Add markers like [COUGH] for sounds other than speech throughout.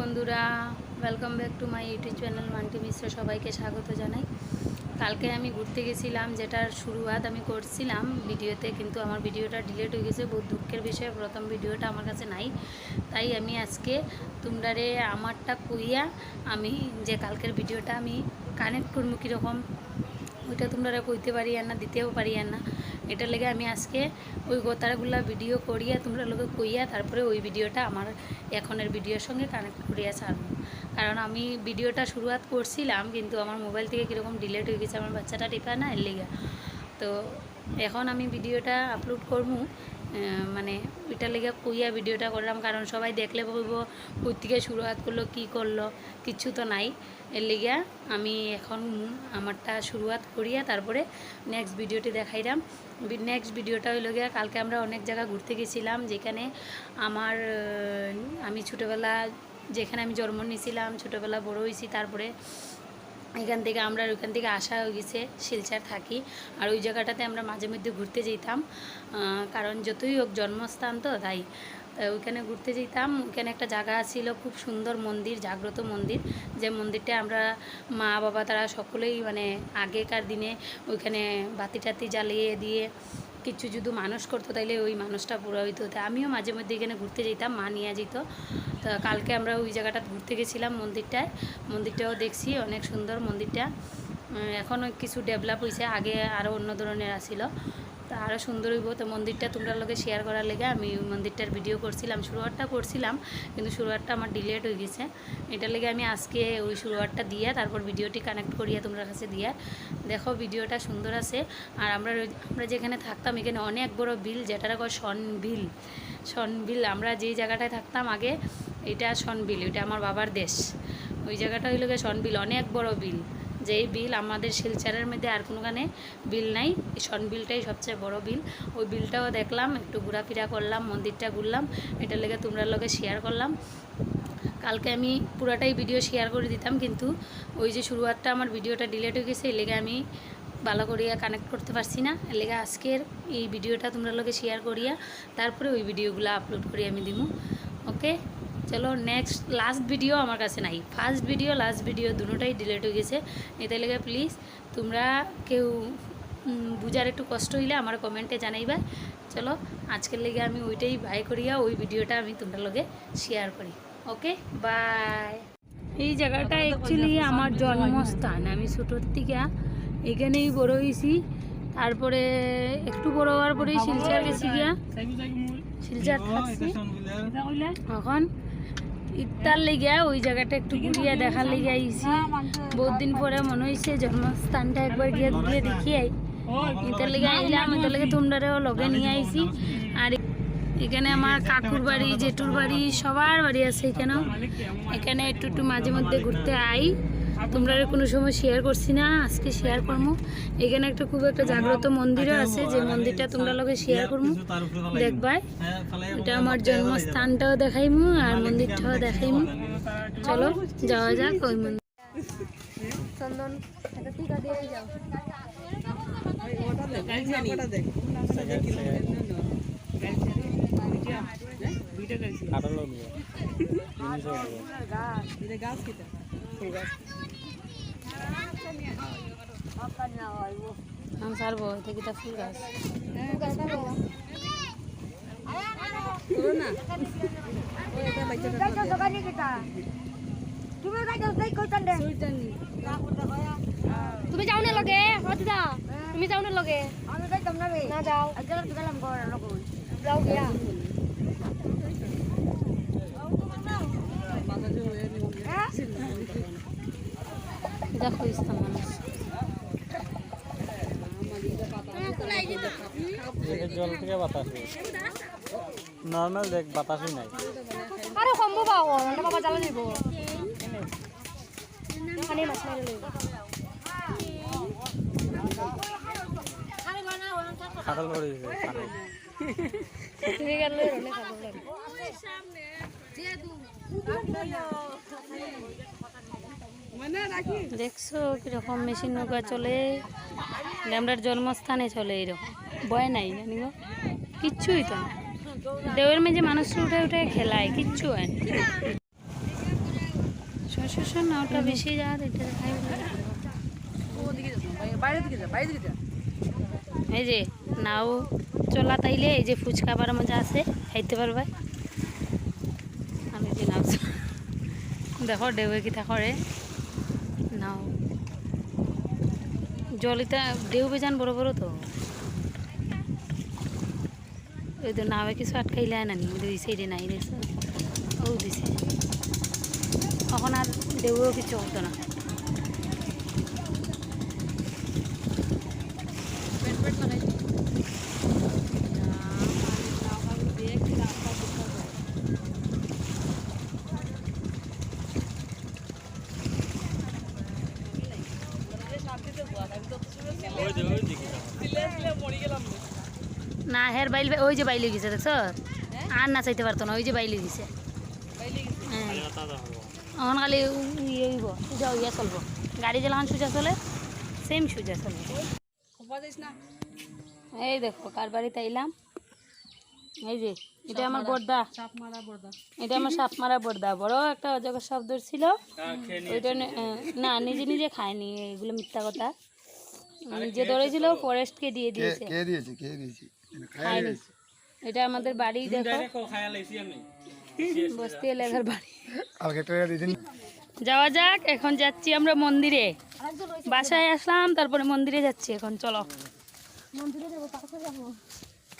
বন্ধুরা welcome back to my YouTube channel Manti Mishra সবাইকে স্বাগত জানাই। কালকে আমি ঘুরতে গেছিলাম, যেটার শুরুয়াত আমি করছিলাম ভিডিওতে, কিন্তু আমার ভিডিওটা ডিলিট হয়ে গেছে, বহুত দুঃখের বিষয়, প্রথম ভিডিওটা আমার কাছে নাই। তাই আমি আজকে তোমরারে আমারটা কইয়া আমি যে কালকের ভিডিওটা আমি কানেক্ট করব কীরকম, ওইটা তোমরা কইতে পারি আর না, দিতেও পারি আর না। এটার লেগে আমি আজকে ওই গোতারগুলা ভিডিও করিয়া তোমরা লোকে কইয়া তারপরে ওই ভিডিওটা আমার এখনের ভিডিওর সঙ্গে কানেক্ট করিয়া ছাড়বো। কারণ আমি ভিডিওটা শুরুয়াত করছিলাম, কিন্তু আমার মোবাইল থেকে কীরকম ডিলেট হয়ে গেছে, আমার বাচ্চাটা টিপা না এর লেগে। তো এখন আমি ভিডিওটা আপলোড করব। মানে ওইটার লেগে কইয়া ভিডিওটা করলাম, কারণ সবাই দেখলে বলব থেকে শুরুয়াত করল, কি করল, কিচ্ছু তো নাই। এর লেগিয়া আমি এখন আমারটা শুরুয়াত করিয়া তারপরে নেক্সট ভিডিওটি দেখাইলাম। নেক্সট ভিডিওটা হইল গিয়া কালকে আমরা অনেক জায়গা ঘুরতে গেছিলাম, যেখানে আমার আমি ছোটোবেলা, যেখানে আমি জন্ম নিয়েছিলাম, ছোটোবেলা বড় হয়েছি তারপরে এখান থেকে আমরা ওইখান থেকে আসা হয়ে গেছে, শিলচার থাকি। আর ওই জায়গাটাতে আমরা মাঝে মধ্যে ঘুরতে যেতাম। কারণ যতই হোক জন্মস্থান তো তাই। ওইখানে ঘুরতে যেতাম। ওইখানে একটা জায়গা ছিল খুব সুন্দর মন্দির, জাগ্রত মন্দির। যে মন্দিরটা আমরা মা, বাবা তারা সকলেই মানে আগেকার দিনে ওইখানে বাতি টাতি জ্বালিয়ে দিয়ে কিছু যদি মানুষ করতো, তাইলে ওই মানুষটা প্রভাবিত হতো। আমিও মাঝে মধ্যে এখানে ঘুরতে যেতাম, মা নিয়ে যেত। তো কালকে আমরা ওই জায়গাটা ঘুরতে গেছিলাম মন্দিরটায়। মন্দিরটাও দেখছি, অনেক সুন্দর মন্দিরটা। এখনও কিছু ডেভেলপ হয়েছে আগে আরও অন্য ধরনের আসিল। তা আরও সুন্দর হইব। তো মন্দিরটা তোমরা লোকে শেয়ার করার লেগে আমি মন্দিরটার ভিডিও করছিলাম শুরুয়ারটা করছিলাম, কিন্তু শুরুয়ারটা আমার ডিলেট হয়ে গেছে। এটার লেগে আমি আজকে ওই শুরুয়ারটা দিয়া, তারপর ভিডিওটি কানেক্ট করিয়া তোমরা কাছে দিয়া। দেখো ভিডিওটা সুন্দর আছে। আর আমরা আমরা যেখানে থাকতাম, এখানে অনেক বড় বিল, যেটার কয় সন বিল। সন বিল, আমরা যেই জায়গাটায় থাকতাম আগে, এটা সনবিল এটা আমার বাবার দেশ। ওই জায়গাটা হইল গিয়ে সনবিল অনেক বড় বিল। যেই বিল আমাদের শিলচারের মধ্যে আর কোনোখানে বিল নাই। এই সনবিলটাই সবচেয়ে বড় বিল। ওই বিলটাও দেখলাম, একটু ঘোরাফেরা করলাম, মন্দিরটা ঘুরলাম, এটার লেগে তোমরা লগে শেয়ার করলাম। কালকে আমি পুরাটাই ভিডিও শেয়ার করে দিতাম, কিন্তু ওই যে শুরুয়াতটা আমার ভিডিওটা ডিলেট হয়ে গেছে, এর লেগে আমি ভালো করিয়া কানেক্ট করতে পারছি না। এলেগে আজকের এই ভিডিওটা তোমরা লোকে শেয়ার করিয়া, তারপরে ওই ভিডিওগুলো আপলোড করি আমি দিব ওকে চলো নেক্সট লাস্ট ভিডিও আমার কাছে নাই। ফার্স্ট ভিডিও লাস্ট ভিডিও দুটোটাই ডিলেট হয়ে গেছে। এতে লেগে প্লিজ তোমরা কেউ বুঝার একটু কষ্ট হইলে আমার কমেন্টে জানাইবা। চলো আজকের লেগে আমি ওইটাই বাই করিয়া ওই ভিডিওটা আমি তোমরা লগে শেয়ার করি। ওকে বাই এই জায়গাটা অ্যাকচুয়ালি আমার জন্মস্থান। আমি ছোটোর থেকে এখানেই বড় হয়েছি তারপরে একটু বড় হওয়ার পরেই শিলচার গেছি গিয়া। শিলচার থাকছি। এখন ইফতার লেগে ওই জায়গাটা একটু ঘুরিয়া দেখার লেগে আইছি। বহুত দিন পরে মনে হয়েছে জন্মস্থানটা একবার গিয়ে ঘুরিয়ে দেখি আই। ইতার লেগে আইলাম ইতার লেগে তোমরাও লগে নিয়ে আইছি। আর এখানে আমার কাকুর বাড়ি, জেঠুর বাড়ি, সবার বাড়ি আছে এখানেও। এখানে একটু একটু মাঝে মধ্যে ঘুরতে আই। তোমরা কোনো সময় শেয়ার করছি না আজকে শেয়ার করব এখানে একটা খুব একটা জাগ্রত মন্দিরও আছে যে মন্দিরটা তোমরা লগে শেয়ার করব দেখবাই এটা আমার জন্মস্থানটাও দেখাইমু আর মন্দিরটাও দেখাইমু। চলো যাওয়া যাক ওই মন্দির। চন্দন একটা টিকা [LAUGHS] যাও জিনিসও নিয়ে আমি সারবো এটা কি তা ফুল গাছ তুমি যাও না লগে হতিদা তুমি যাও না লগে। আমি যাইতাম না যাও। যাও গিয়া। দেখো ইসলাম মানুষ জল থেকে বাতাস নর্মাল দেখ বাতাসই নাই। আরে সম্ভব পাবো না বাবা জ্বালা দিব পানি মাছ মারি লইব। খাটাল করে দিছে খাটাল। তুমি গেল লই রনে খাব দেখছ কীরকম মেশিন নৌকা চলে? ড্যামরার জন্মস্থানে চলে এরকম। ভয় নাই, জানি গো। কিচ্ছুই তো দেওয়ের মেঝে মানুষ উঠে উঠে খেলায়, কিচ্ছু হয় না। শোষণ না, ওটা বেশি যাওয়ার এটা এই যে, নাও, চলা তাইলে এই যে ফুচকা বার মজা আছে, খাইতে পারবে। আমি যে নাও দেখো ঢেউয়ে কিতা করে। নাও জলিতা ঢেউ বেজান বড় বড় তো। ওই তো নামে কিছু আটকাইলে না, ওই সাইডে নাই দিছে ও দিছে। তখন আর ঢেউও কিছু হতো না। হের বাইল ওই যে বাইলে গেছে দেখছ? আর না চাইতে পারতো না ওই যে বাইলে গেছে। হ্যাঁ। এখন খালি ইয়ে হইব সুজা হইয়া চলবো। গাড়ি যেলাম সুজা চলে সেম সুজা চলবে এই দেখো কার বাড়িতে আইলাম? এই যে এটা আমার বর্দা। এটা আমার সাপ মারা বর্দা। বড় একটা অজগর সাপ ধরছিল। ওইটা নে- না নিজে নিজে খায়নি এগুলো মিথ্যা কথা। নিজে ধরেছিল ফরেস্টকে দিয়ে দিয়েছে। কে দিয়েছে কে দিয়েছে? এটা আমাদের বাড়ি দেখো বস্তি এলাকার বাড়ি যাওয়া যাক এখন যাচ্ছি আমরা মন্দিরে বাসায় আসলাম তারপরে মন্দিরে যাচ্ছি এখন চলো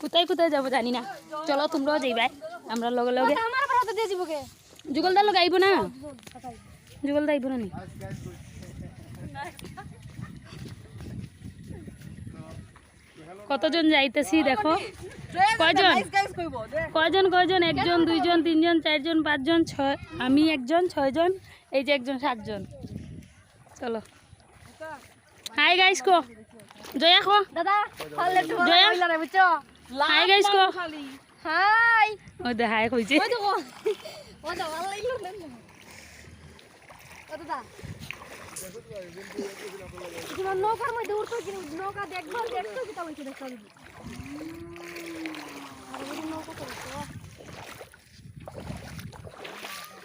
কোথায় কোথায় যাব জানি না চলো তোমরাও যাইবাই আমরা লগে লগে যুগলদার লোক আইব না যুগলদা আইব না নি কতজন যাইতেছি দেখো? কয়জন? কয়জন কয়জন? একজন দুইজন তিনজন চারজন পাঁচজন ছয় আমি একজন ছয়জন এই যে একজন সাতজন। চলো। হাই গাইস কো। জয়া কো। দাদা জয়া? বুঝছ? হাই গাইস কো। হাই ওই দে হাই কইছে। ওই দেখো। ও ও দাদা। তোমার নৌকার মধ্যে উঠতো কি নৌকা দেখব দেখতো কি তাহলে দেখতে হবে।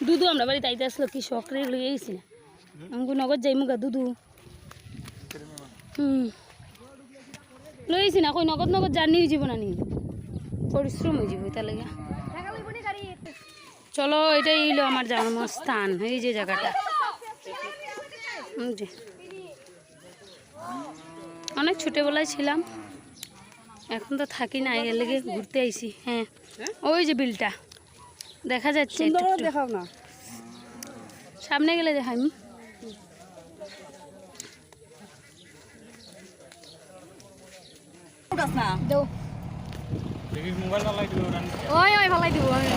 দুদু আমরা বাড়িতে আইতে আসলো কি শখ রে লইয়ে গেছি না? আমাকে নগদ যাই মুগা দুদু। হুম। লইছি না কই নগদ নগদ জার্নি হয়ে যাব না নি? পরিশ্রম হয়ে যাব তার লাগে গাড়ি। চলো এটাই হইল আমার জন্মস্থান এই যে জায়গাটা। অনেক ছোটোবেলায় ছিলাম। এখন তো থাকি না এর লেগে ঘুরতে আইছি হ্যাঁ। ওই যে বিলটা দেখা যাচ্ছে। দেখাও না। সামনে গেলে দেখাই ওই ওই ভালাই দিব আমি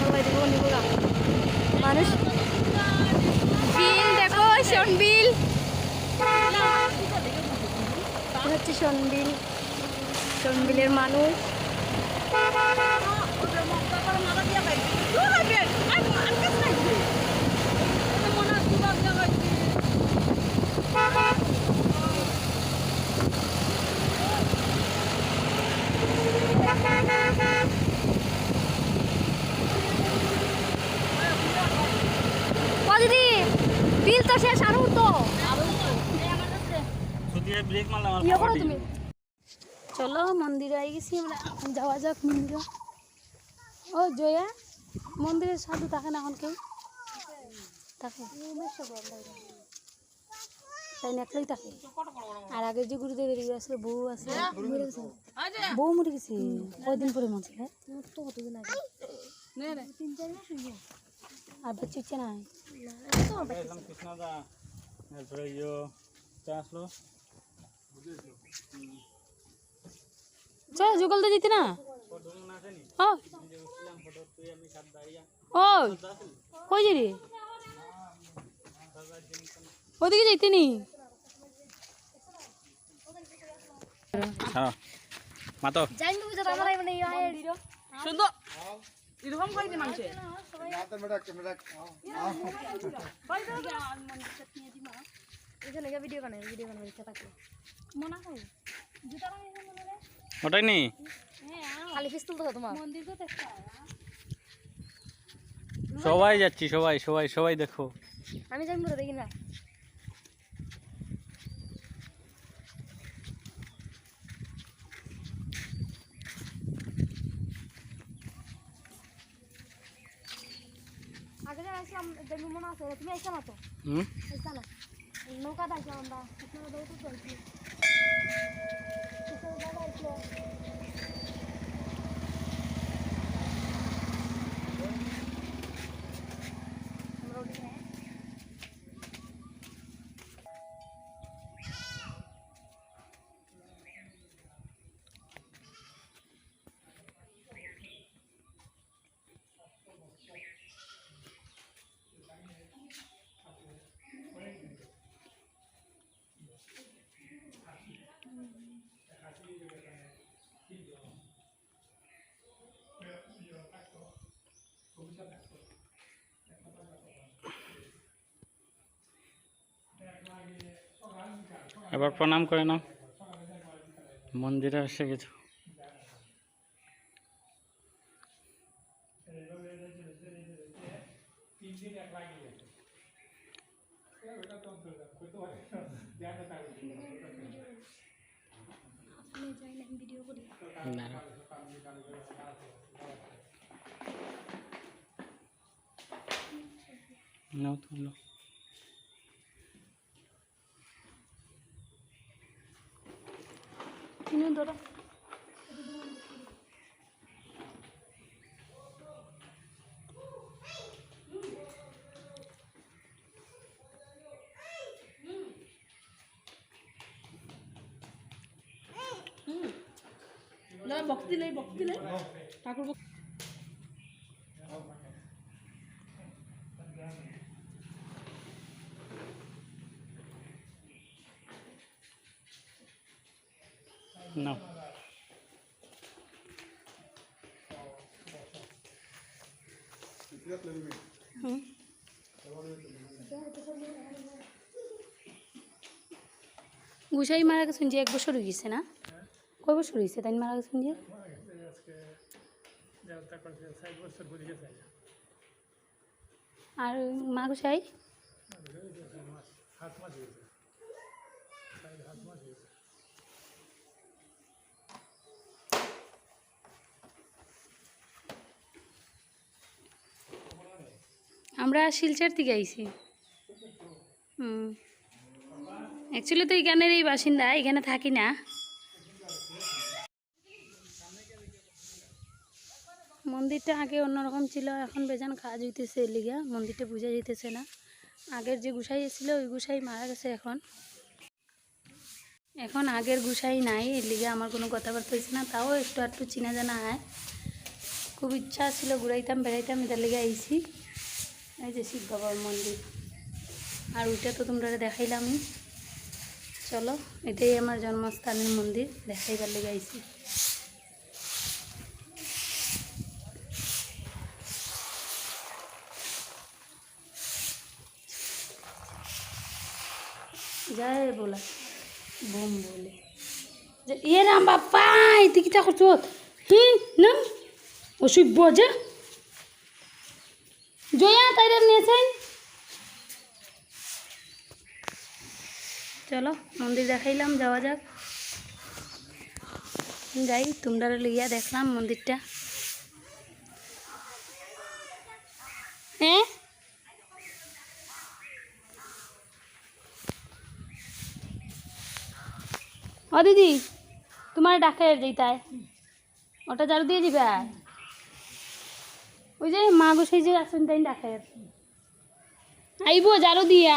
ভালাই দিব নিব মানুষ বিল দেখো শনবিল হচ্ছে শনবিল। শনবিলের মানুষ ও দিদি বিল তো শেষ আরও তো যদি ব্রেক মারলাম আমার ইয়ে করো খাবার তুমি চলো গেছি, আমরা যাওয়া যাক মন্দিরে। ও, জয়া মন্দিরে সাধু থাকে না এখন কেউ? থাকে। তাই না থাকে। আর আগে যে গুরুদেব এদিকে আসলে বউ আছে, বউ মরে গেছে। কয়দিন পরে মরছে হ্যাঁ? আর বাচ্চা তারপরে ইয়ো চা যুগল তো যেতে না? ও ওই কই যে রে ওদিকে যেতে নি? হ্যাঁ। মাতো। জানি তো বুঝা আমার এখানে ভিডিও বানাই ভিডিও বানাই মনে হয়। জুতা বানাই মনে হয় ওটাই দেখতে সবাই যাচ্ছি সবাই সবাই সবাই দেখো। আমি যাই দেখি না। মনে না না। নৌকাতে আসলাম আমরা। Yeah. এবার প্রণাম করে নাও। মন্দিরে এসে গেছো। ভিডিও করি দাঁড়াও। নাও তুলো তুমি ধরো নাও গুসাই মারা গেছেন যে এক বছর গেছে না? কয় বছর হয়েছে তাই মারা গেছেন যে? আর মা গুসাই? আমরা শিলচর থেকে আইছি। হুম। অ্যাকচুয়ালি তো এখানের এই বাসিন্দা, এখানে থাকি না। মন্দিরটা আগে অন্যরকম ছিল, এখন বেজান কাজ হইতেছে লিগা, মন্দিরটা বোঝা যেতেছে না। আগের যে গুসাই ছিল, ওই গুসাই মারা গেছে এখন। এখন আগের গুসাই নাই, এর লিগে আমার কোনো কথাবার্তা হয়েছে না, তাও একটু একটু চিনা জানা হয়। খুব ইচ্ছা ছিল ঘুরাইতাম, বেড়াইতাম এটার লিগে আইছি। এই যে শিব বাবার মন্দির। আর ওইটা তো তোমরা দেখাইলামই। চলো, এটাই আমার জন্মস্থানের মন্দির, দেখাইবার লেগে আইছি। জয় বলা, বোম বলে। এ রাম বাপ্পা তুই কিটা করছ হুম নাম? অসুভ যে। জয়া তাইরা নিয়েছেন? চলো মন্দির দেখাইলাম যাওয়া যাক। যাই তোমরা লইয়া দেখলাম মন্দিরটা। হ্যাঁ? ও দিদি তোমার ডাকে যেইতায় ওটা জারু দিয়ে দিবে? ওই যে মা গোসাই যে আসেন তাই ডাকে আইব জারো দিয়া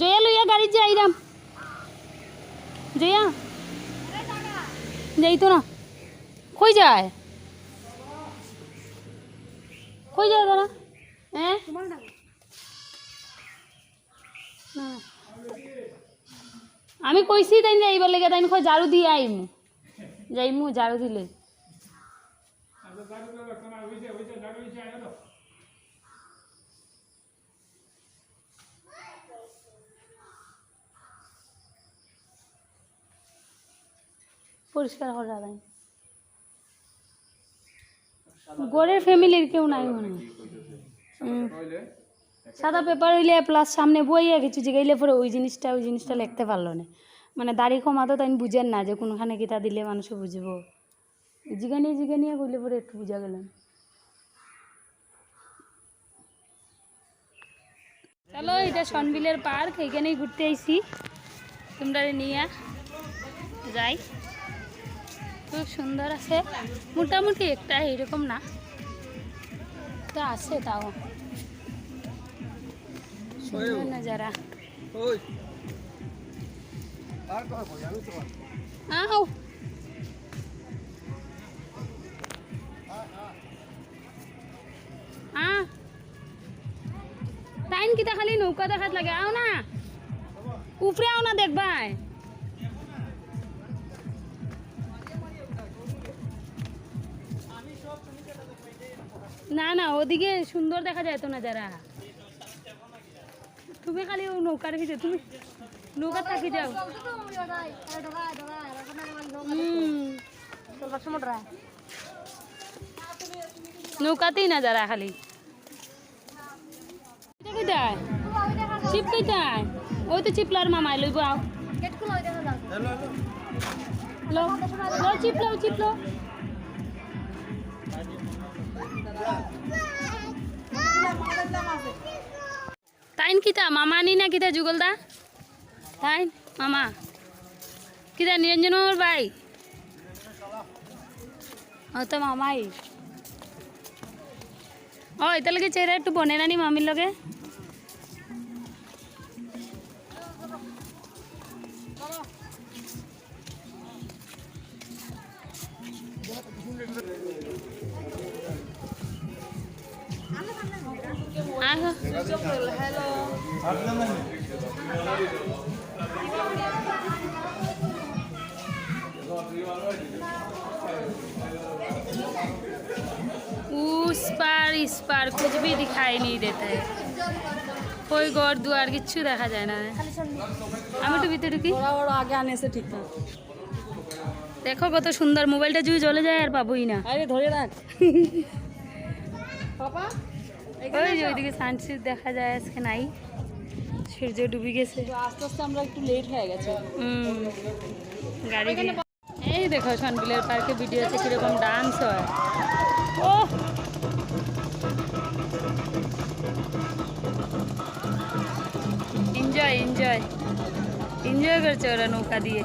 জয়া লইয়া গাড়ি যাইরাম জয়া যাইতো না কই যায় কই যায় দাদা হ্যাঁ? না। না। আমি কইছি তাই যাইবার লেগে তাই কই ঝাড়ু দিয়ে আইমু। যাইমু, ঝাড়ু দিলে। পরিষ্কার করা যায় গড়ের ফ্যামিলির কেউ নাই মনে। সাদা পেপার হইলে প্লাস সামনে বইয়ে কিছু জিগাইলে পরে ওই জিনিসটা ওই জিনিসটা লিখতে পারল না। মানে দাড়ি কমা তো তাই বুঝেন না যে কোনখানে কিতা দিলে মানুষে বুঝব। জিগানিয়ে জিগানিয়ে করলে পরে একটু বুঝা গেলেন চলো, এটা সনবিলের পার্ক এখানেই ঘুরতে আইছি। তোমরা নিয়ে, যাই। খুব সুন্দর আছে। মোটামুটি একটা এরকম না। তো আছে তাও। নজারা আও। টাইম কিতা খালি নৌকা দেখাত লাগে। আও না। উপরে আও না দেখবাই। না না ওদিকে সুন্দর দেখা যায় তো না যারা। তুমি খালি ও নৌকার ভিতরে তুমি নৌকা থাকি যাও। নৌকাতেই না যারা খালি। এটা চিপ কইতায় ওই তো চিপলার মামাই লইব আও। চিপলো চিপলো তাইন কিতা, মামা নি না কিতা যুগলদা? তাইন, মামা। কিতা নিরঞ্জন মামার ভাই ও তো মামাই। ও এটা লগে চেহারা একটু বনে নানি মামির লগে? আহ उस पार इस पार कुछ भी दिखाई नहीं देता है कोई गौर द्वार किच्छू देखा जाए ना আমি একটু ভিতরে ঢুকি। আগে আনে এসে ঠিক দেখো কত সুন্দর মোবাইলটা যদি জলে যায় আর পাবোই না। আরে ধরে রাখ। [LAUGHS] পাপা? ওই যে ওইদিকে সানসেট দেখা যায় আজকে নাই। সূর্য ডুবে গেছে। আস্তে আস্তে আমরা একটু লেট হয়ে গেছে। হুম গাড়ি এই দেখো সনবিলের পার্কে ভিডিওতে কীরকম ডান্স হয়। ও এনজয় এনজয় এনজয় করছে ওরা নৌকা দিয়ে।